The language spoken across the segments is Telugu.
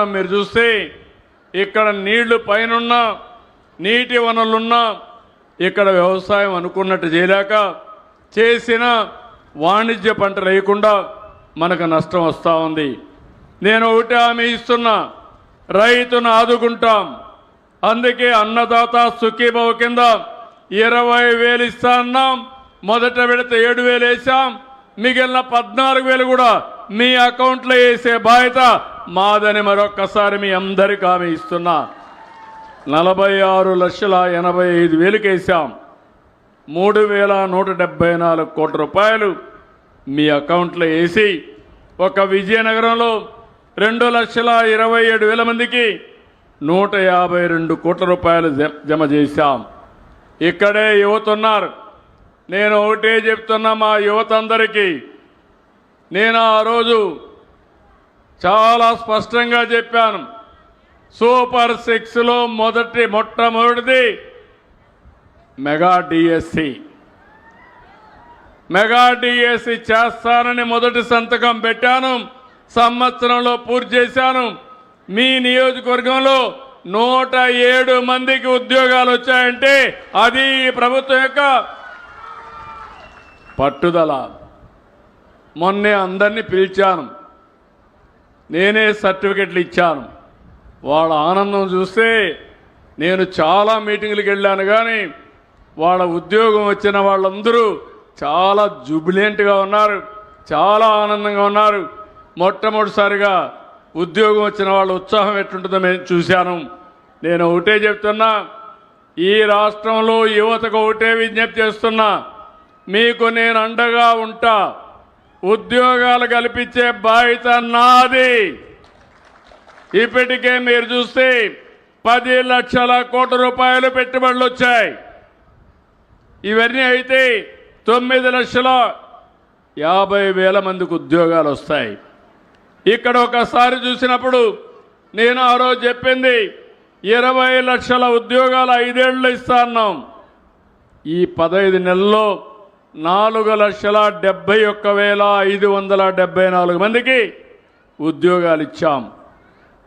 మీరు చూస్తే ఇక్కడ నీళ్ళు పైనున్నా నీటి వనరులున్నా ఇక్కడ వ్యవసాయం అనుకున్నట్టు చేయలేక చేసిన వాణిజ్య పంట లేకుండా మనకు నష్టం వస్తూ ఉంది. నేను ఒకటి హామీ ఇస్తున్నా రైతును ఆదుకుంటాం. అందుకే అన్నదాత సుఖీభవ కింద ఇరవై వేలు ఇస్తా అన్నాం. మొదట విడత ఏడు వేలు వేసాం మిగిలిన పద్నాలుగు వేలు కూడా మీ అకౌంట్లో వేసే బాధ్యత మాదని మరొక్కసారి మీ అందరికీ హామీ ఇస్తున్నా. నలభై ఆరు లక్షల ఎనభై ఐదు వేలుకేసాం మూడు వేల నూట డెబ్బై నాలుగు కోట్ల రూపాయలు మీ అకౌంట్లో వేసి ఒక విజయనగరంలో రెండు లక్షల ఇరవై ఏడు వేల మందికి నూట యాభై రెండు కోట్ల రూపాయలు జ- జమ చేశాం. ఇక్కడే యువత ఉన్నారు నేను ఒకటే చెప్తున్నా మా యువత అందరికీ నేను ఆ రోజు చాలా స్పష్టంగా చెప్పాను. సూపర్ సిక్స్లో మొదటి మొట్టమొదటిది మెగా డిఎస్సి మెగా డిఎస్సి చేస్తానని మొదటి సంతకం పెట్టాను. సంవత్సరంలో పూర్తి చేశాను. మీ నియోజకవర్గంలో నూట ఏడు మందికి ఉద్యోగాలు వచ్చాయంటే అది ప్రభుత్వం యొక్క పట్టుదల. మొన్నే అందరినీ పిలిచాను. నేనే సర్టిఫికెట్లు ఇచ్చాను. వాళ్ళ ఆనందం చూస్తే నేను చాలా మీటింగ్లకు వెళ్ళాను కానీ వాళ్ళ ఉద్యోగం వచ్చిన వాళ్ళందరూ చాలా జుబిలెంట్గా ఉన్నారు చాలా ఆనందంగా ఉన్నారు. మొట్టమొదటిసారిగా ఉద్యోగం వచ్చిన వాళ్ళ ఉత్సాహం ఎట్లుంటుందో మేము చూశాను. నేను ఒకటే చెప్తున్నా ఈ రాష్ట్రంలో యువతకు ఒకటే విజ్ఞప్తి చేస్తున్నా మీకు నేను అండగా ఉంటా ఉద్యోగాలు కల్పించే బాధ్యత నాది. ఇప్పటికే మీరు చూస్తే పది లక్షల కోట్ల రూపాయలు పెట్టుబడులు వచ్చాయి. ఇవన్నీ అయితే తొమ్మిది లక్షల యాభై వేల మందికి ఉద్యోగాలు వస్తాయి. ఇక్కడ ఒకసారి చూసినప్పుడు నేను ఆ రోజు చెప్పింది ఇరవై లక్షల ఉద్యోగాలు ఐదేళ్ళు ఇస్తా అన్నాం. ఈ పదహైదు నెలల్లో నాలుగు లక్షల డెబ్బై ఒక్క వేల ఐదు వందల డెబ్బై నాలుగు మందికి ఉద్యోగాలు ఇచ్చాం.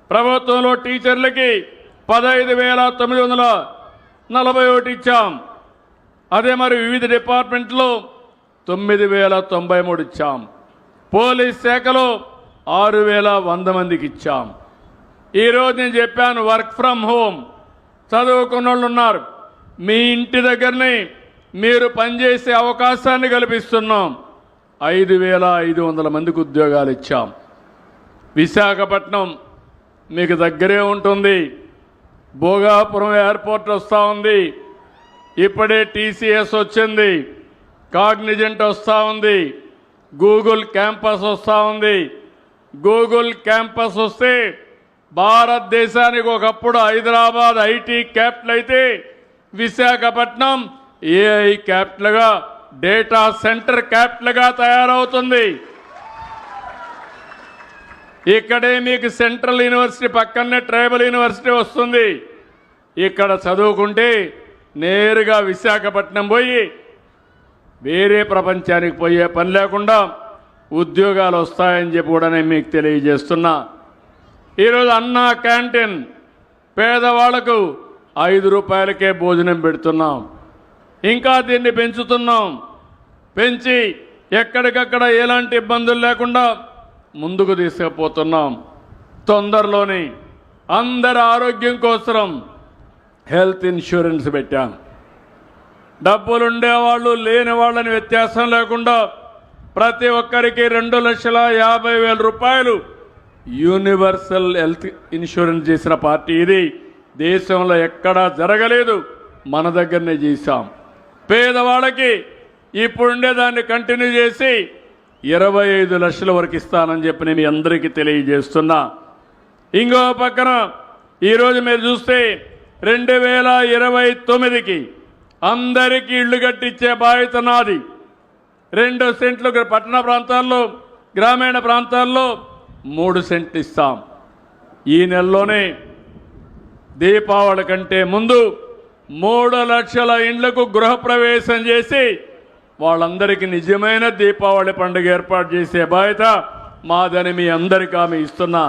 ప్రభుత్వంలో టీచర్లకి పదహైదు వేల తొమ్మిది వందల నలభై ఒకటి ఇచ్చాం. అదే మరి వివిధ డిపార్ట్మెంట్లో తొమ్మిది వేల తొంభై మూడు ఇచ్చాం. పోలీస్ శాఖలో ఆరు వేల వంద మందికి ఇచ్చాం. ఈరోజు నేను చెప్పాను వర్క్ ఫ్రమ్ హోమ్. చదువుకున్న వాళ్ళు ఉన్నారు. మీ ఇంటి దగ్గరనే మీరు పనిచేసే అవకాశాన్ని కల్పిస్తున్నాం. ఐదు వేల ఐదు వందల మందికి ఉద్యోగాలు ఇచ్చాం. విశాఖపట్నం మీకు దగ్గరే ఉంటుంది. భోగాపురం ఎయిర్పోర్ట్ వస్తూ ఉంది. ఇప్పుడే టీసీఎస్ వచ్చింది. కాగ్నిజెంట్ వస్తూ ఉంది. గూగుల్ క్యాంపస్ వస్తూ ఉంది. గూగుల్ క్యాంపస్ వస్తే భారతదేశానికి ఒకప్పుడు హైదరాబాద్ ఐటీ క్యాపిటల్ అయితే విశాఖపట్నం ఏఐ క్యాపిటల్గా డేటా సెంటర్ క్యాపిటల్గా తయారవుతుంది. ఇక్కడే మీకు సెంట్రల్ యూనివర్సిటీ పక్కనే ట్రైబల్ యూనివర్సిటీ వస్తుంది. ఇక్కడ చదువుకుంటే నేరుగా విశాఖపట్నం పోయి వేరే ప్రపంచానికి పోయే పని లేకుండా ఉద్యోగాలు వస్తాయని చెప్పి కూడా నేను మీకు తెలియజేస్తున్నా. ఈరోజు అన్నా క్యాంటీన్ పేదవాళ్ళకు ఐదు రూపాయలకే భోజనం పెడుతున్నాం. ఇంకా దీన్ని పెంచుతున్నాం. పెంచి ఎక్కడికక్కడ ఎలాంటి ఇబ్బందులు లేకుండా ముందుకు తీసుకుపోతున్నాం. తొందరలోనే అందరి ఆరోగ్యం కోసం హెల్త్ ఇన్సూరెన్స్ పెట్టాం. డబ్బులుండేవాళ్ళు లేని వాళ్ళని వ్యత్యాసం లేకుండా ప్రతి ఒక్కరికి రెండు లక్షల యాభై వేల రూపాయలు యూనివర్సల్ హెల్త్ ఇన్సూరెన్స్ చేసిన పార్టీ ఇది. దేశంలో ఎక్కడా జరగలేదు. మన దగ్గరనే చేశాం. పేదవాళ్ళకి ఇప్పుడుండే దాన్ని కంటిన్యూ చేసి ఇరవై ఐదు లక్షల వరకు ఇస్తానని చెప్పి నేను అందరికీ తెలియజేస్తున్నా. ఇంకో పక్కన ఈరోజు మీరు చూస్తే రెండు వేల ఇరవై తొమ్మిదికి అందరికీ ఇళ్ళు కట్టించే బాధ్యత నాది. రెండు సెంట్లు పట్టణ ప్రాంతాల్లో గ్రామీణ ప్రాంతాల్లో మూడు సెంట్లు ఇస్తాం. ఈ నెలలోనే దీపావళి కంటే ముందు మూడు లక్షల ఇండ్లకు గృహప్రవేశం చేసి వాళ్ళందరికీ నిజమైన దీపావళి పండుగ ఏర్పాటు చేసే బాధ్యత మాదని మీ అందరికీ ఆమె ఇస్తున్నా.